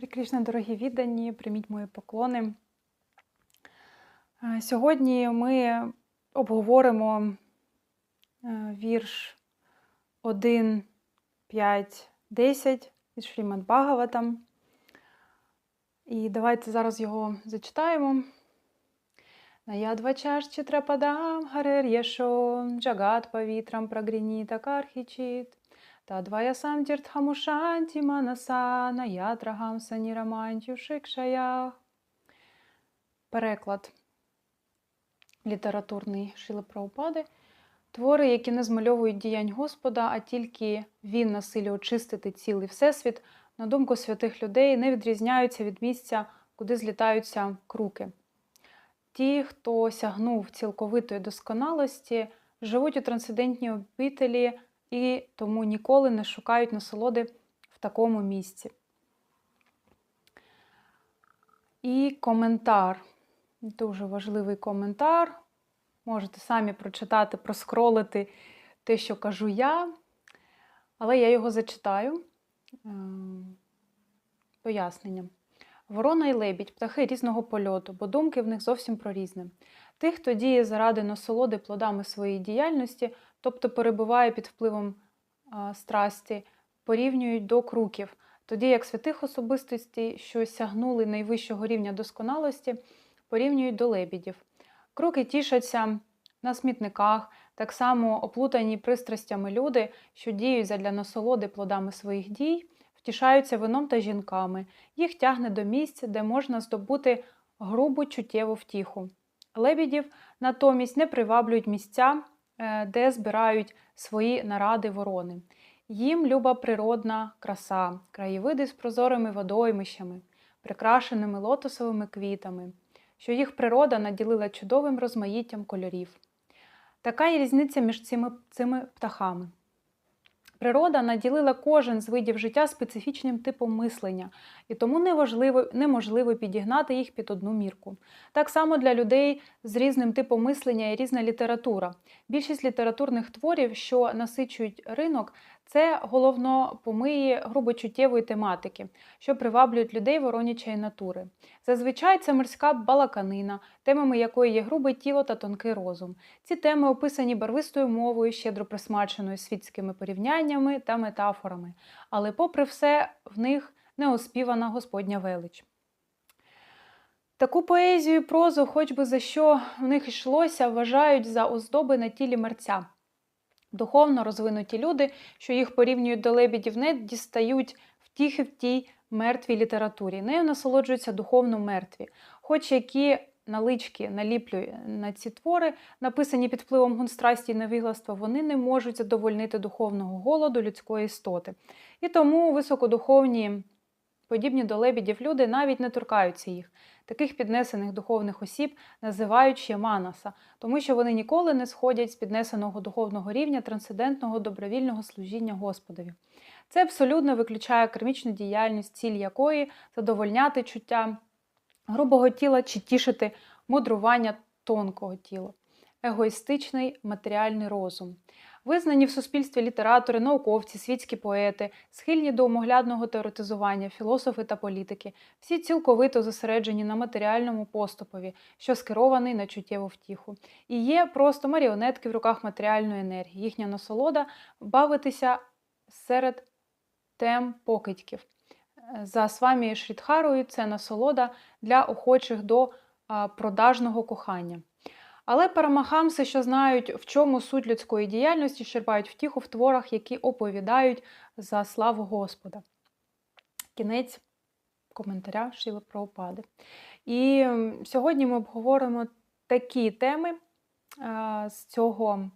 Гарі дорогі віддані, прийміть мої поклони. Е, Сьогодні ми обговоримо е, вірш 1, 5, 10 із Шрімад Бхагаватам. І давайте зараз його зачитаємо. Наядвачаш читрападам гарер єшо джагат павітрам прагрініта кархічіт. Тадвая сам тіртхамушанті манаса наятрагам санірамантю шикшаях. Переклад літературний Шіли Праупади. Твори, які не змальовують діянь Господа, а тільки Він на силі очистити цілий Всесвіт, на думку святих людей, не відрізняються від місця, куди злітаються круки. Ті, хто сягнув цілковитої досконалості, живуть у трансцендентній обителі і тому ніколи не шукають насолоди в такому місці. І коментар. Дуже важливий коментар. Можете самі прочитати, проскролити те, що кажу я, але я його зачитаю. Ем, Пояснення. Ворона і лебідь птахи різного польоту, бо думки в них зовсім про різне. Тих, хто діє заради насолоди плодами своєї діяльності, тобто перебуває під впливом страсті, порівнюють до круків, тоді як святих особистостей, що сягнули найвищого рівня досконалості, порівнюють до лебідів. Круки тішаться на смітниках, так само оплутані пристрастями люди, що діють задля насолоди плодами своїх дій, втішаються вином та жінками, їх тягне до місць, де можна здобути грубу чуттєву втіху. Лебідів натомість не приваблюють місця, де збирають свої наради ворони. Їм люба природна краса, краєвиди з прозорими водоймищами, прикрашеними лотосовими квітами, що їх природа наділила чудовим розмаїттям кольорів. Така є різниця між цими, цими птахами. Природа наділила кожен з видів життя специфічним типом мислення, і тому неважливо, неможливо підігнати їх під одну мірку. Так само для людей з різним типом мислення і різна література. Більшість літературних творів, що насичують ринок, це головно помиї грубочуттєвої тематики, що приваблюють людей воронячої натури. Зазвичай це морська балаканина, темами якої є грубе тіло та тонкий розум. Ці теми описані барвистою мовою, щедро присмаченою світськими порівняннями та метафорами, але, попри все, в них не оспівана Господня велич. Таку поезію і прозу, хоч би за що в них йшлося, вважають за оздоби на тілі мерця. Духовно розвинуті люди, що їх порівнюють до лебідів, не дістають втіхи в тій мертвій літературі. Нею насолоджуються духовно мертві, хоч які налички наліплюють на ці твори, написані під впливом гунстрасті і невігластва, вони не можуть задовольнити духовного голоду людської істоти. І тому високодуховні, подібні до лебідів люди навіть не торкаються їх. Таких піднесених духовних осіб називають ще манаса, тому що вони ніколи не сходять з піднесеного духовного рівня трансцендентного добровільного служіння Господові. Це абсолютно виключає кармічну діяльність, ціль якої задовольняти чуття грубого тіла чи тішити мудрування тонкого тіла, егоїстичний матеріальний розум. Визнані в суспільстві літератори, науковці, світські поети, схильні до умоглядного теоретизування, філософи та політики, всі цілковито зосереджені на матеріальному поступові, що скерований на чуттєву втіху. І є просто маріонетки в руках матеріальної енергії, їхня насолода бавитися серед тем покидьків. За свамі Шрідхарою це насолода для охочих до продажного кохання. Але парамахамси, що знають, в чому суть людської діяльності, черпають втіху в творах, які оповідають за славу Господа. Кінець коментаря Шіли Праупади. І сьогодні ми обговоримо такі теми е, з цього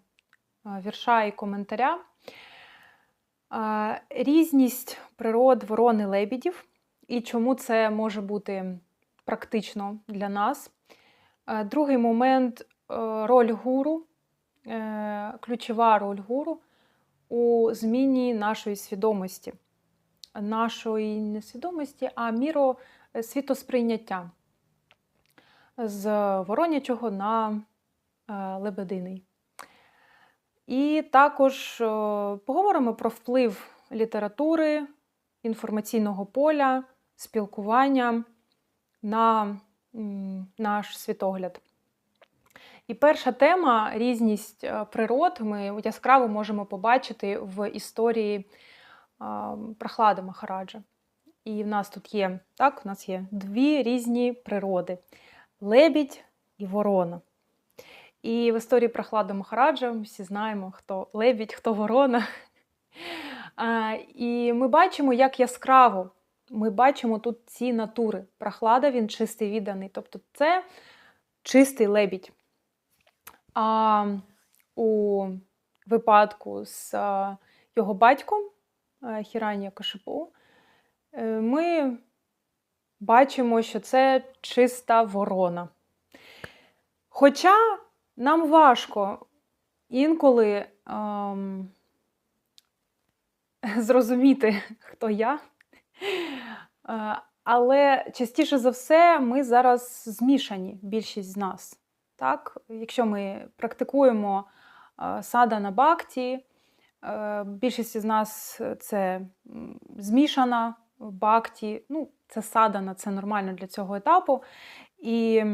е, вірша і коментаря. Е, Різність природ ворони лебідів і чому це може бути практично для нас. Другий момент роль гуру, е, ключова роль гуру у зміні нашої свідомості, нашої не свідомості, а міро е, світосприйняття з воронячого на е, лебединий. І також е, поговоримо про вплив літератури, інформаційного поля, спілкування на наш світогляд. І перша тема різність е, природ. Ми яскраво можемо побачити в історії а, Прохлади Махараджа. І в нас тут є так, у нас є дві різні природи: лебідь і ворона. І в історії Прохлади Махараджа ми всі знаємо, хто лебідь, хто ворона. І ми бачимо, як яскраво ми бачимо тут ці натури. Прохлада, він чистий відданий. Тобто це чистий лебідь. А у випадку з його батьком а, Хіранія Кашипу е, ми бачимо, що це чиста ворона. Хоча нам важко інколи ем, зрозуміти, хто я. Е, Але частіше за все, ми зараз змішані, більшість з нас. Так? Якщо ми практикуємо е, сада на бакті, е, більшість з нас це змішана бакті, ну, це садана, це нормально для цього етапу. І,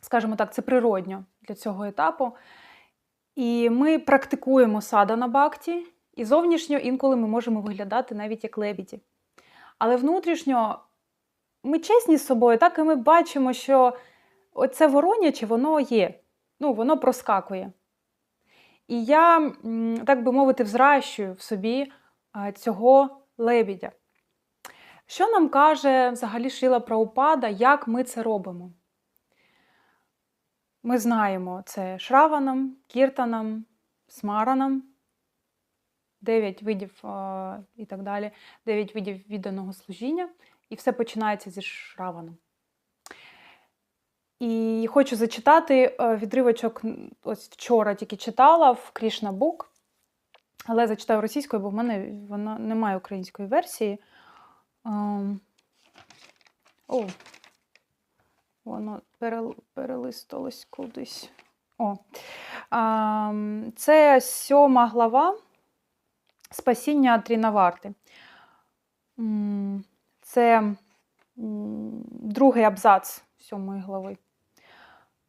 скажімо так, це природньо для цього етапу. І ми практикуємо садана бакті, і зовнішньо інколи ми можемо виглядати навіть як лебіді. Але внутрішньо ми чесні з собою, так і ми бачимо, що оце вороняче, воно є, ну, воно проскакує. І я, так би мовити, взращую в собі цього лебідя. Що нам каже взагалі Шіла Праупада, як ми це робимо? Ми знаємо це шраванам, кіртанам, смаранам, дев'ять видів і так далі, дев'ять видів відданого служіння, і все починається зі шраваном. І хочу зачитати е, відривочок, ось вчора тільки читала в Крішна Бук, але зачитаю російською, бо в мене вона немає української версії. Ем, О, воно перел- перелисталось кудись. О. Це сьома глава Спасіння Трінаварти. Це другий абзац сьомої глави.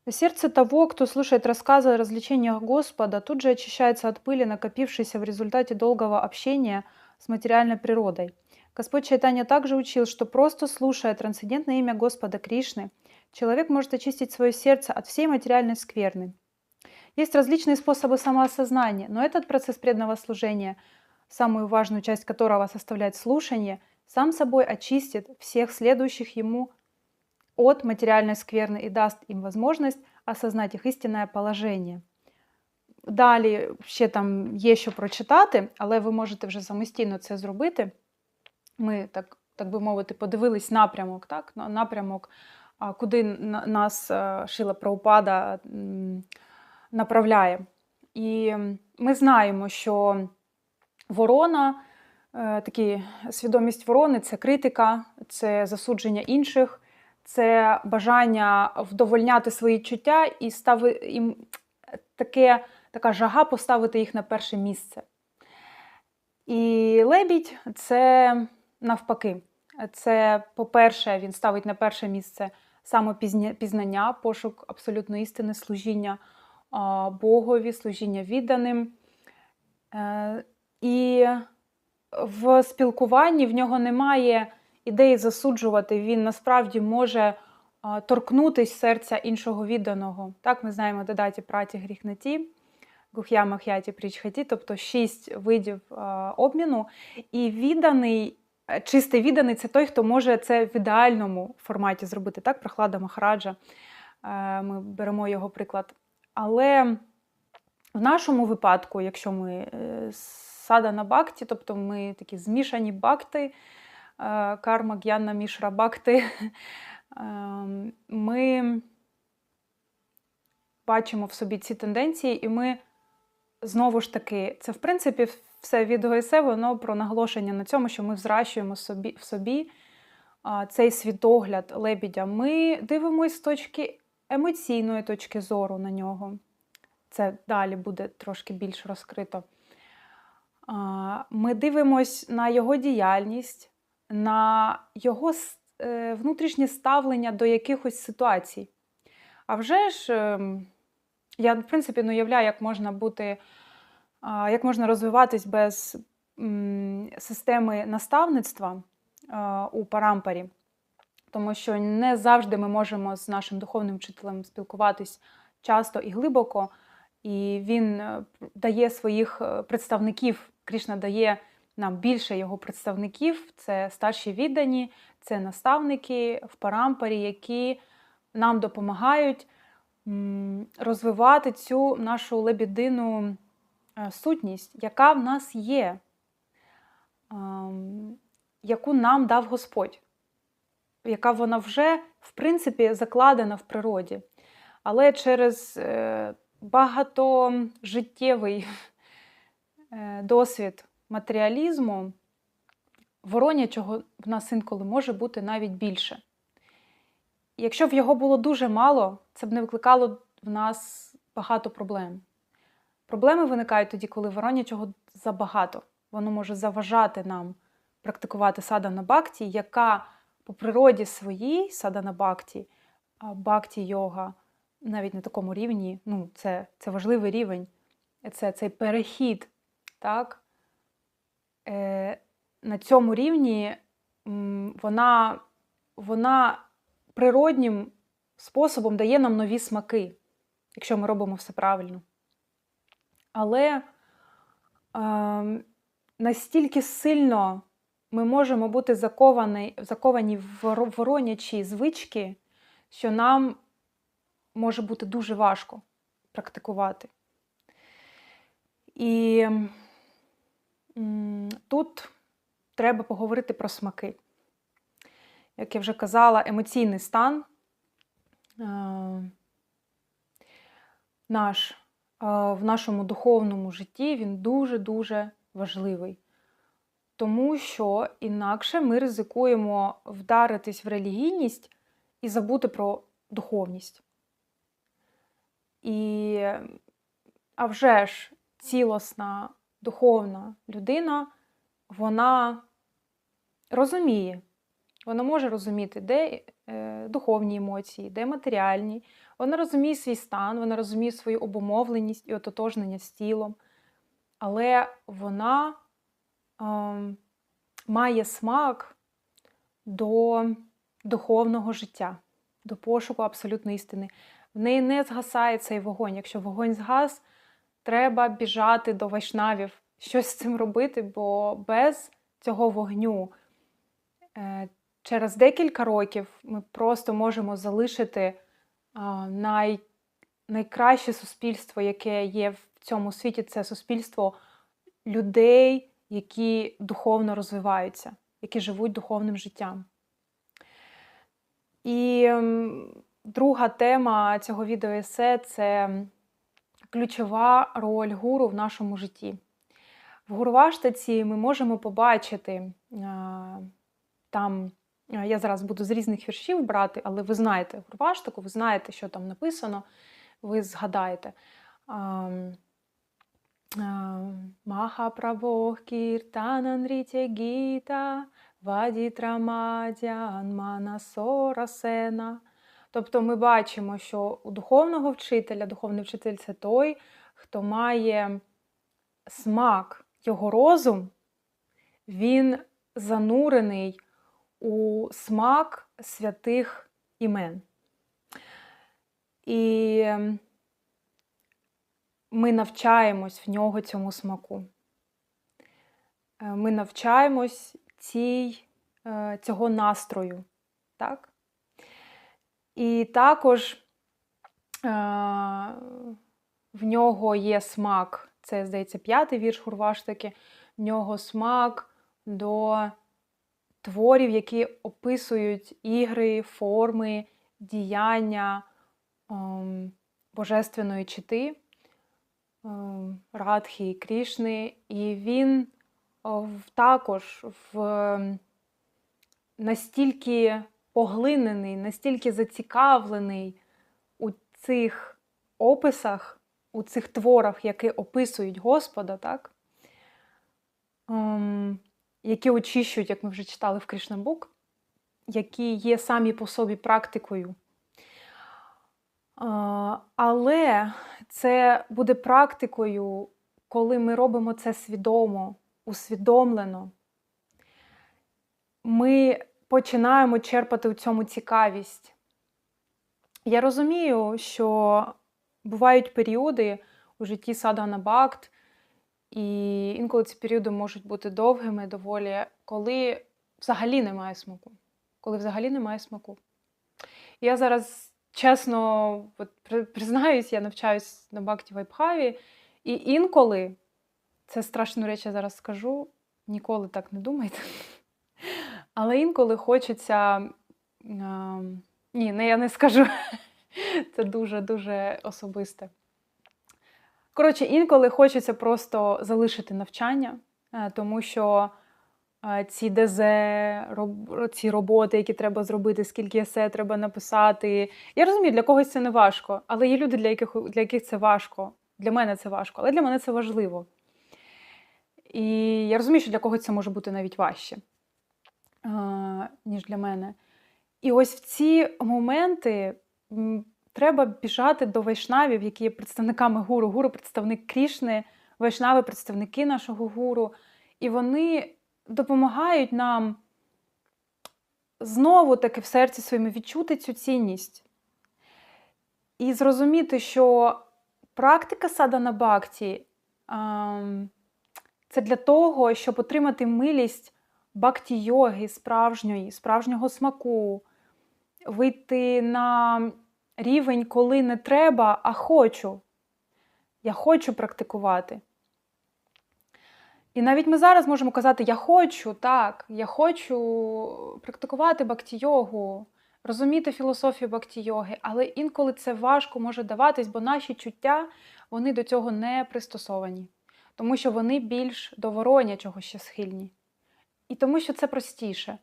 Сердце того, кто слушает рассказы о развлечениях Господа, тут же очищается от пыли, накопившейся в результате долгого общения с материальной природой. Господь Чайтанья также учил, что просто слушая трансцендентное имя Господа Кришны, человек может очистить свое сердце от всей материальной скверны. Есть различные способы самоосознания, но этот процесс преданного служения, самую важную часть которого составляет слушание, сам собой очистит всех следующих ему от материальной скверны и даст им возможность осознать их истинное положение. Далі ще там є що прочитати, але ви можете вже самостійно це зробити. Ми, так, так би мовити, подивились напрямок, так? напрямок, куди нас Шила Праупада направляє. І ми знаємо, що ворона, е, такі свідомість ворони це критика, це засудження інших, це бажання вдовольняти свої чуття і стави, і таке, така жага поставити їх на перше місце. І лебідь це навпаки. Це, по-перше, він ставить на перше місце самопізнання, пошук абсолютної істини, служіння Богові, служіння відданим. Е, І в спілкуванні в нього немає ідеї засуджувати. Він насправді може торкнутись серця іншого відданого. Так, ми знаємо додаті праті гріхнаті, гух'я мах'яті прічхаті, тобто шість видів обміну. І відданий, е, чистий відданий це той, хто може це в ідеальному форматі зробити. Так, Прохлада Махараджа. Е, Ми беремо його приклад. Але в нашому випадку, якщо ми е, сада на бакті, тобто ми такі змішані бакти, е, карма, г'янна, мішра бакти, ем, ми бачимо в собі ці тенденції, і ми знову ж таки, це в принципі все відео есе, воно про наголошення на цьому, що ми взращуємо собі, в собі цей світогляд лебідя. Ми дивимося з точки емоційної точки зору на нього. Це далі буде трошки більш розкрито. Ми дивимось на його діяльність, на його е, внутрішнє ставлення до якихось ситуацій. А вже ж, ем, я, в принципі, не уявляю, як можна бути, як можна розвиватись без системи наставництва у парампарі. Тому що не завжди ми можемо з нашим духовним вчителем спілкуватись часто і глибоко, і він е, дає своїх е, представників. Крішна дає нам більше його представників. Це старші віддані, це наставники в парампарі, які нам допомагають розвивати цю нашу лебідину е, сутність, яка в нас є, яку нам дав Господь, яка вона вже, в принципі, закладена в природі. Але через е, багатожиттєвий е, досвід матеріалізму воронячого в нас інколи може бути навіть більше. Якщо б його було дуже мало, це б не викликало в нас багато проблем. Проблеми виникають тоді, коли воронячого забагато. Воно може заважати нам практикувати садана бхакті, яка по природі своїй садана бхакті, бхакті йога, навіть на такому рівні, ну, це, це важливий рівень, це цей перехід. Так? Е, на цьому рівні вона, вона природнім способом дає нам нові смаки, якщо ми робимо все правильно. Але е, настільки сильно ми можемо бути заковані, заковані в воронячі звички, що нам може бути дуже важко практикувати. І тут треба поговорити про смаки. Як я вже казала, емоційний стан е, наш, е, в нашому духовному житті він дуже-дуже важливий. Тому що інакше ми ризикуємо вдаритись в релігійність і забути про духовність. І, а вже ж, цілісна духовна людина, вона розуміє, вона може розуміти, де е, духовні емоції, де матеріальні. Вона розуміє свій стан, вона розуміє свою обумовленість і ототожнення з тілом. Але вона ем, має смак до духовного життя, до пошуку абсолютної істини. В неї не згасає цей вогонь. Якщо вогонь згас, треба біжати до вайшнавів, щось з цим робити, бо без цього вогню е, через декілька років ми просто можемо залишити най, найкраще суспільство, яке є в цьому світі, це суспільство людей, які духовно розвиваються, які живуть духовним життям. І друга тема цього відео есе це ключова роль гуру в нашому житті. В Гурваштаці ми можемо побачити там. Я зараз буду з різних віршів брати, але ви знаєте Гурваштаку, ви знаєте, що там написано, ви згадаєте. Ам, ам, Махаправох кіртанан рітє гіта, вадітрамадян манасорасена. Тобто ми бачимо, що у духовного вчителя, духовний вчитель це той, хто має смак, його розум, він занурений у смак святих імен. І ми навчаємось в нього цьому смаку. Е, Ми навчаємось цій, е, цього настрою. Так? І також е, в нього є смак, це, здається, п'ятий вірш Хурваштаки, в нього смак до творів, які описують ігри, форми, діяння ем, божественної чити, ем, Радхи і Крішни. І він о, також в настільки поглинений, настільки зацікавлений у цих описах, у цих творах, які описують Господа, так? Ем, які очищують, як ми вже читали в Кришнабук, які є самі по собі практикою. А, Але це буде практикою, коли ми робимо це свідомо, усвідомлено. Ми починаємо черпати у цьому цікавість. Я розумію, що бувають періоди у житті Садгана Бакт, і інколи ці періоди можуть бути довгими доволі, коли взагалі немає смаку. Коли взагалі немає смаку. Я зараз чесно от, признаюсь, я навчаюсь на Бакті Вайбхаві, і інколи, це страшну річ, я зараз скажу, ніколи так не думайте. Але інколи хочеться. Ні, не я не скажу. Це дуже-дуже особисте. Коротше, інколи хочеться просто залишити навчання, е, тому що е, ці ДЗ, ці роботи, які треба зробити, скільки есе треба написати. Я розумію, для когось це не важко, але є люди, для яких для яких це важко. Для мене це важко, але для мене це важливо. І я розумію, що для когось це може бути навіть важче, ніж для мене. І ось в ці моменти треба біжати до вайшнавів, які є представниками гуру. Гуру представник Крішни, вайшнави представники нашого гуру. І вони допомагають нам знову таки в серці своєму відчути цю цінність. І зрозуміти, що практика садана бхакті це для того, щоб отримати милість бхакті йоги справжньої, справжнього смаку, вийти на рівень, коли не треба, а хочу. Я хочу практикувати. І навіть ми зараз можемо казати, я хочу, так, я хочу практикувати бакті-йогу, розуміти філософію бакті-йоги, але інколи це важко може даватись, бо наші чуття вони до цього не пристосовані, тому що вони більш до воронячого ще схильні. І тому що це простіше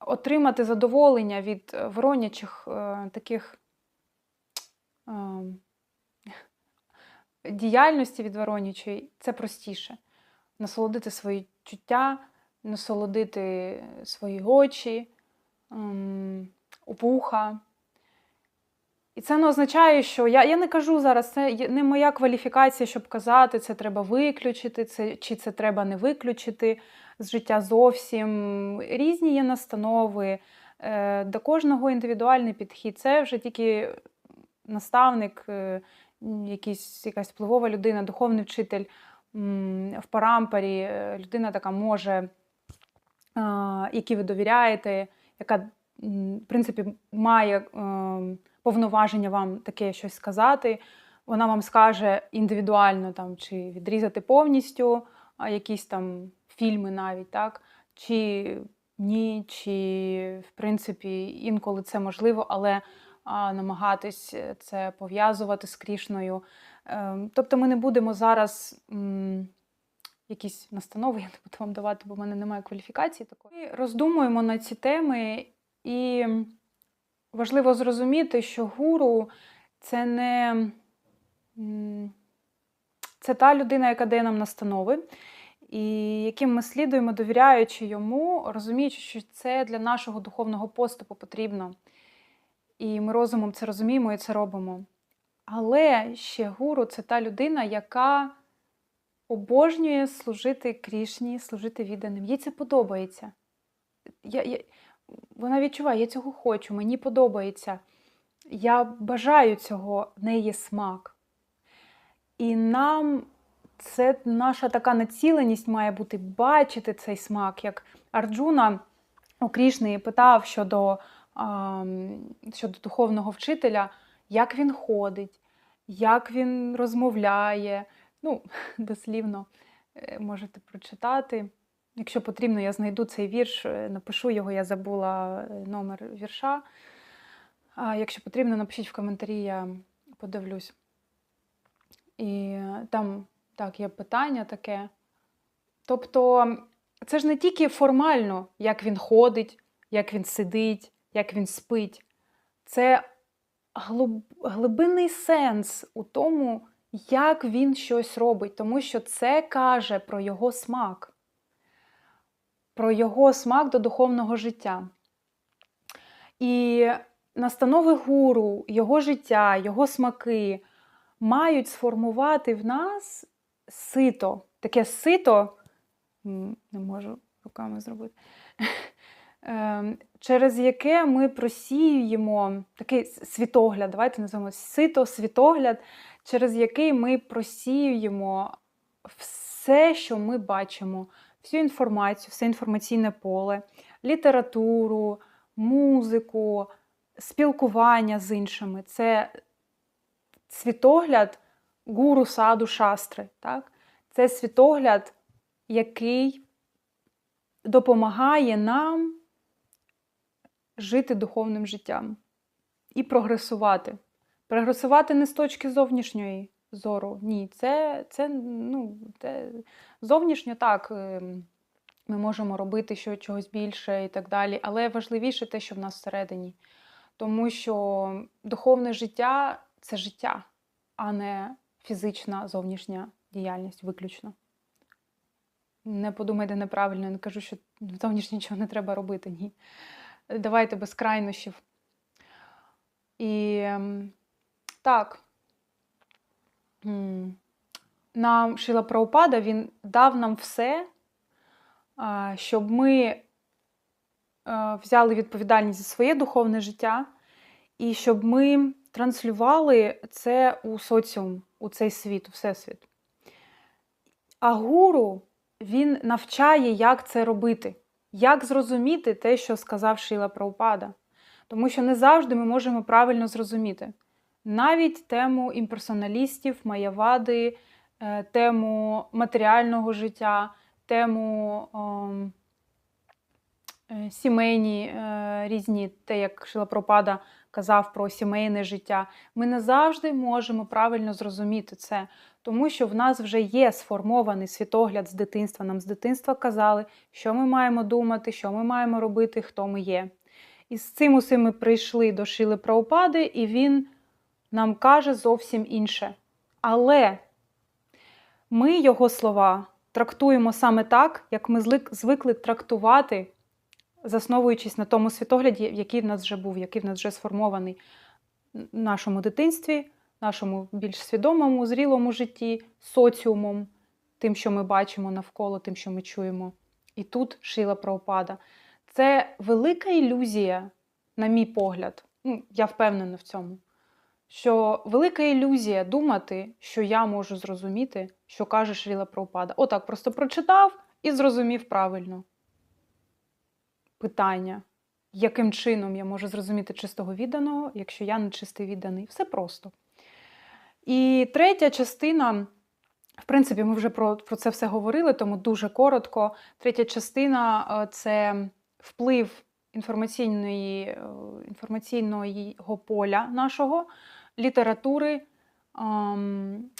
отримати задоволення від е, воронячих е, таких е, діяльності від воронячої, це простіше. Насолодити свої чуття, насолодити свої очі, е, опуха. І це не означає, що я я не кажу зараз, це не моя кваліфікація, щоб казати, це треба виключити, це, чи це треба не виключити з життя зовсім. Різні є настанови, е, до кожного індивідуальний підхід. Це вже тільки наставник, е, якийсь, якась впливова людина, духовний вчитель в парампарі, е, людина така може, якій ви довіряєте, яка, в принципі, має повноваження вам таке щось сказати. Вона вам скаже індивідуально там, чи відрізати повністю якісь там фільми навіть, так? Чи ні, чи, в принципі, інколи це можливо, але а, намагатись це пов'язувати з крішною. Е, тобто ми не будемо зараз м, якісь настанови, я не буду вам давати, бо в мене немає кваліфікації такої. Ми роздумуємо на ці теми, і важливо зрозуміти, що гуру це не це та людина, яка дає нам настанови і яким ми слідуємо, довіряючи йому, розуміючи, що це для нашого духовного поступу потрібно. І ми розумом це розуміємо і це робимо. Але ще гуру це та людина, яка обожнює служити Крішні, служити відданим. Їй це подобається. Я, я, Вона відчуває, я цього хочу, мені подобається. Я бажаю цього, в неї смак. І нам це наша така націленість має бути бачити цей смак, як Арджуна у Крішни питав щодо, щодо духовного вчителя, як він ходить, як він розмовляє. Ну, дослівно е, можете прочитати. Якщо потрібно, я знайду цей вірш, е, напишу його, я забула е, номер вірша. А якщо потрібно, напишіть в коментарі, я подивлюсь. І там так, є питання таке. Тобто, це ж не тільки формально, як він ходить, як він сидить, як він спить. Це глиб... глибинний сенс у тому, як він щось робить, тому що це каже про його смак. про його смак до духовного життя. І настанови гуру, його життя, його смаки мають сформувати в нас сито, таке сито, не можу руками зробити, ем, через яке ми просіюємо такий світогляд, давайте називаємо сито, світогляд, через який ми просіюємо все, що ми бачимо, всю інформацію, все інформаційне поле, літературу, музику, спілкування з іншими. Це світогляд гуру саду шастри. Так? Це світогляд, який допомагає нам жити духовним життям і прогресувати. Прогресувати не з точки зовнішньої зору. Ні, це, це, ну, це зовнішньо так. ем, Ми можемо робити що, чогось більше і так далі. Але важливіше те, що в нас всередині. Тому що духовне життя це життя, а не фізична зовнішня діяльність виключно. Не подумайте неправильно, не кажу, що зовнішньо нічого не треба робити. Ні. Давайте без крайнощів. І ем, так, нам Шила Праупада, він дав нам все, щоб ми е, взяли відповідальність за своє духовне життя, і щоб ми транслювали це у соціум, у цей світ, у всесвіт. А гуру він навчає, як це робити, як зрозуміти те, що сказав Шила Праупада. Тому що не завжди ми можемо правильно зрозуміти. Навіть тему імперсоналістів, маявади, е, тему матеріального життя, тему ем, е, сімейні е, різні, те, як Шила Пропада казав про сімейне життя. Ми не завжди можемо правильно зрозуміти це, тому що в нас вже є сформований світогляд з дитинства. Нам з дитинства казали, що ми маємо думати, що ми маємо робити, хто ми є. І з цим усім ми прийшли до Шили Праупади, і він нам каже зовсім інше. Але ми його слова трактуємо саме так, як ми звикли трактувати, засновуючись на тому світогляді, який в нас вже був, який в нас вже сформований в нашому дитинстві, нашому більш свідомому, зрілому житті, соціумом, тим, що ми бачимо навколо, тим, що ми чуємо. І тут Шила Праупада. Це велика ілюзія, на мій погляд. Ну, я впевнена в цьому. Що велика ілюзія думати, що я можу зрозуміти, що каже Шріла Праупада. Отак, просто прочитав і зрозумів правильно. Питання, яким чином я можу зрозуміти чистого відданого, якщо я не чистий відданий? Все просто. І третя частина, в принципі, ми вже про, про це все говорили, тому дуже коротко. Третя частина е, це вплив інформаційної, е, інформаційного поля нашого, літератури, ем,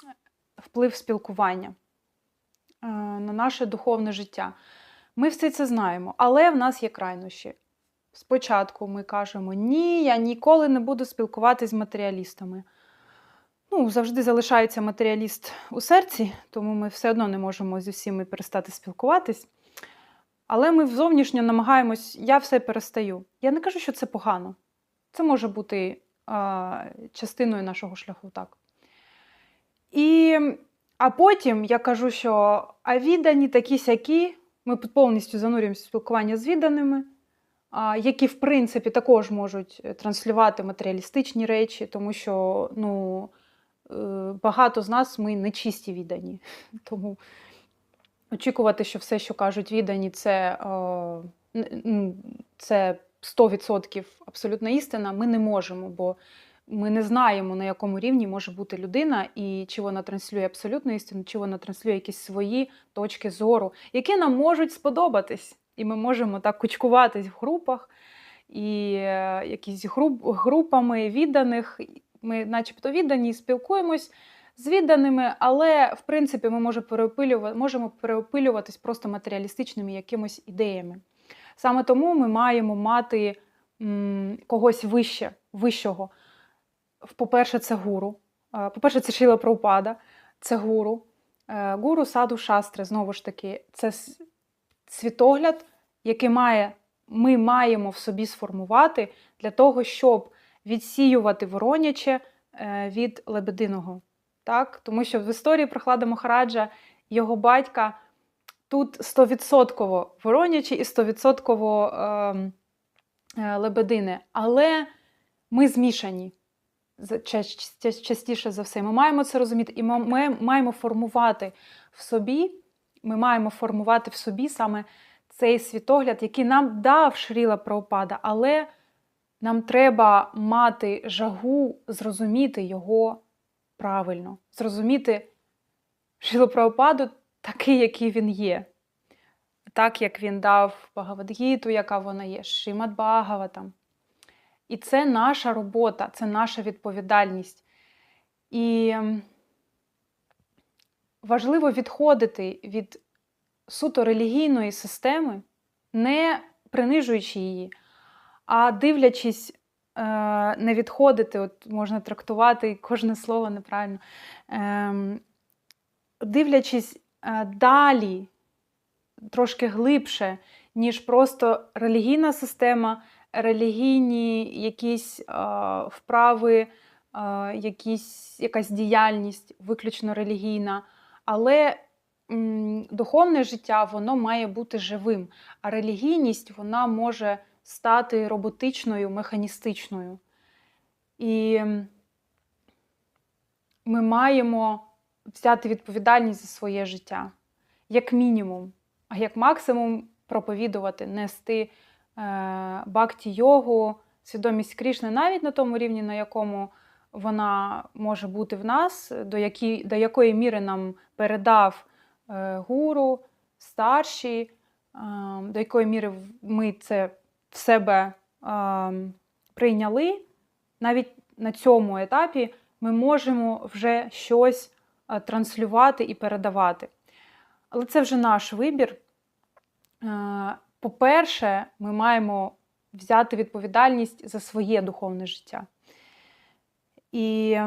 вплив спілкування е, на наше духовне життя. Ми все це знаємо, але в нас є крайнощі. Спочатку ми кажемо, ні, я ніколи не буду спілкуватися з матеріалістами. Ну, завжди залишається матеріаліст у серці, тому ми все одно не можемо зі всіми перестати спілкуватись. Але ми зовнішньо намагаємось, я все перестаю. Я не кажу, що це погано. Це може бути а, частиною нашого шляху, так. І, а потім я кажу, що а віддані такі сякі, ми повністю занурюємося в спілкування з відданими, які, в принципі, також можуть е, транслювати матеріалістичні речі, тому що ну, е, багато з нас ми нечисті віддані. Тому очікувати, що все, що кажуть віддані, це, е, це 100% абсолютна істина, ми не можемо, бо ми не знаємо, на якому рівні може бути людина, і чи вона транслює абсолютну істину, чи вона транслює якісь свої точки зору, які нам можуть сподобатись. І ми можемо так кучкуватись в групах, і е, якісь груп, групами відданих. Ми, начебто, віддані, спілкуємось з відданими, але в принципі ми може переопилюва- можемо переопилюватись просто матеріалістичними якимось ідеями. Саме тому ми маємо мати м, когось вище, вищого. По-перше, це гуру. Е, По-перше, це Шіла Праупада, це гуру. Е, Гуру саду шастри, знову ж таки, це світогляд, яке має, ми маємо в собі сформувати для того, щоб відсіювати вороняче е, від лебединого. Так? Тому що в історії Прохлада Махараджа його батька тут 100% воронячі і 100% ем, лебедини. Але ми змішані частіше за все. Ми маємо це розуміти, і ми маємо формувати в собі, ми маємо формувати в собі саме цей світогляд, який нам дав Шріла Прабхупада, але нам треба мати жагу зрозуміти його правильно, зрозуміти Шрілу Прабхупаду такий, який він є. Так, як він дав Багавадгіту, яка вона є, Шримад Бхагаватам. І це наша робота, це наша відповідальність. І важливо відходити від суто релігійної системи, не принижуючи її, а дивлячись, е, не відходити, от можна трактувати кожне слово неправильно, ем, дивлячись е, далі, трошки глибше, ніж просто релігійна система, релігійні якісь е, вправи, е, якісь, якась діяльність виключно релігійна. Але духовне життя воно має бути живим, а релігійність вона може стати роботичною, механістичною. І ми маємо взяти відповідальність за своє життя, як мінімум, а як максимум проповідувати, нести е, бхакті йогу, свідомість Крішни навіть на тому рівні, на якому вона може бути в нас, до, які, до якої міри нам передав е, гуру, старші, е, до якої міри ми це в себе прийняли, навіть на цьому етапі ми можемо вже щось транслювати і передавати. Але це вже наш вибір. Е, По-перше, ми маємо взяти відповідальність за своє духовне життя. І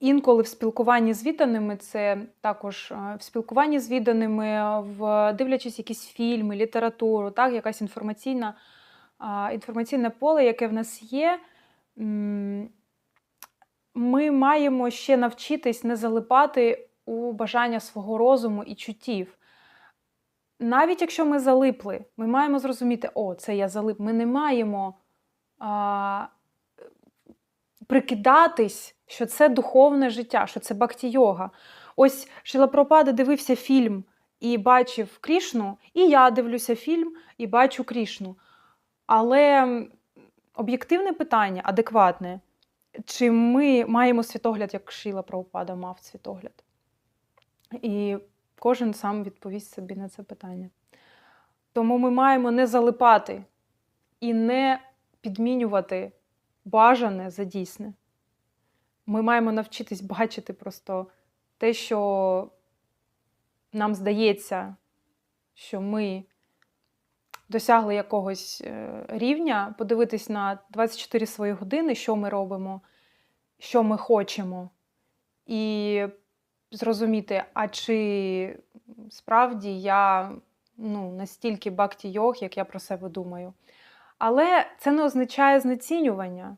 інколи в спілкуванні з відданими, це також е, в спілкуванні з відданими, в дивлячись якісь фільми, літературу, так, якась інформаційна, інформаційне поле, яке в нас є. Ми маємо ще навчитись не залипати у бажання свого розуму і чуттів. Навіть якщо ми залипли, ми маємо зрозуміти, о, це я залип. Ми не маємо а, прикидатись, що це духовне життя, що це бхакті-йога. Ось Шіла Пропада дивився фільм і бачив Крішну, і я дивлюся фільм і бачу Крішну. Але об'єктивне питання, адекватне, чи ми маємо світогляд, як Шіла Прабхупада мав світогляд? І кожен сам відповість собі на це питання. Тому ми маємо не залипати і не підмінювати бажане за дійсне. Ми маємо навчитись бачити просто те, що нам здається, що ми досягли якогось е, рівня, подивитись на 24 свої години, що ми робимо, що ми хочемо, і зрозуміти, а чи справді я ну, настільки бакті йог, як я про себе думаю. Але це не означає знецінювання,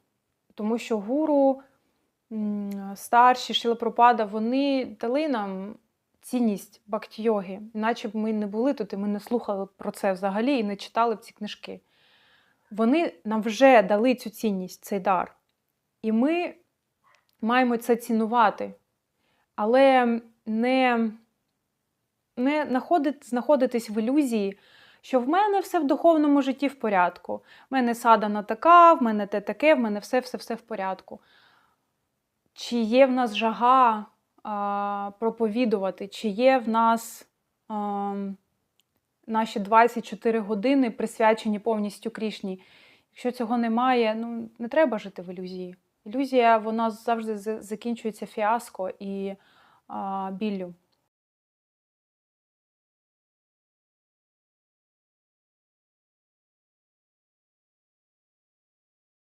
тому що гуру, старші, Шілапропада, вони дали нам цінність бакті-йоги, іначе б ми не були тут і ми не слухали про це взагалі і не читали б ці книжки. Вони нам вже дали цю цінність, цей дар. І ми маємо це цінувати, але не, не знаходит, знаходитись в ілюзії, що в мене все в духовному житті в порядку. В мене садана така, в мене те таке, в мене все-все-все в порядку. Чи є в нас жага а, проповідувати, чи є в нас а, наші 24 години присвячені повністю Крішні? Якщо цього немає, ну не треба жити в ілюзії. Ілюзія вона завжди закінчується фіаско і а, біллю.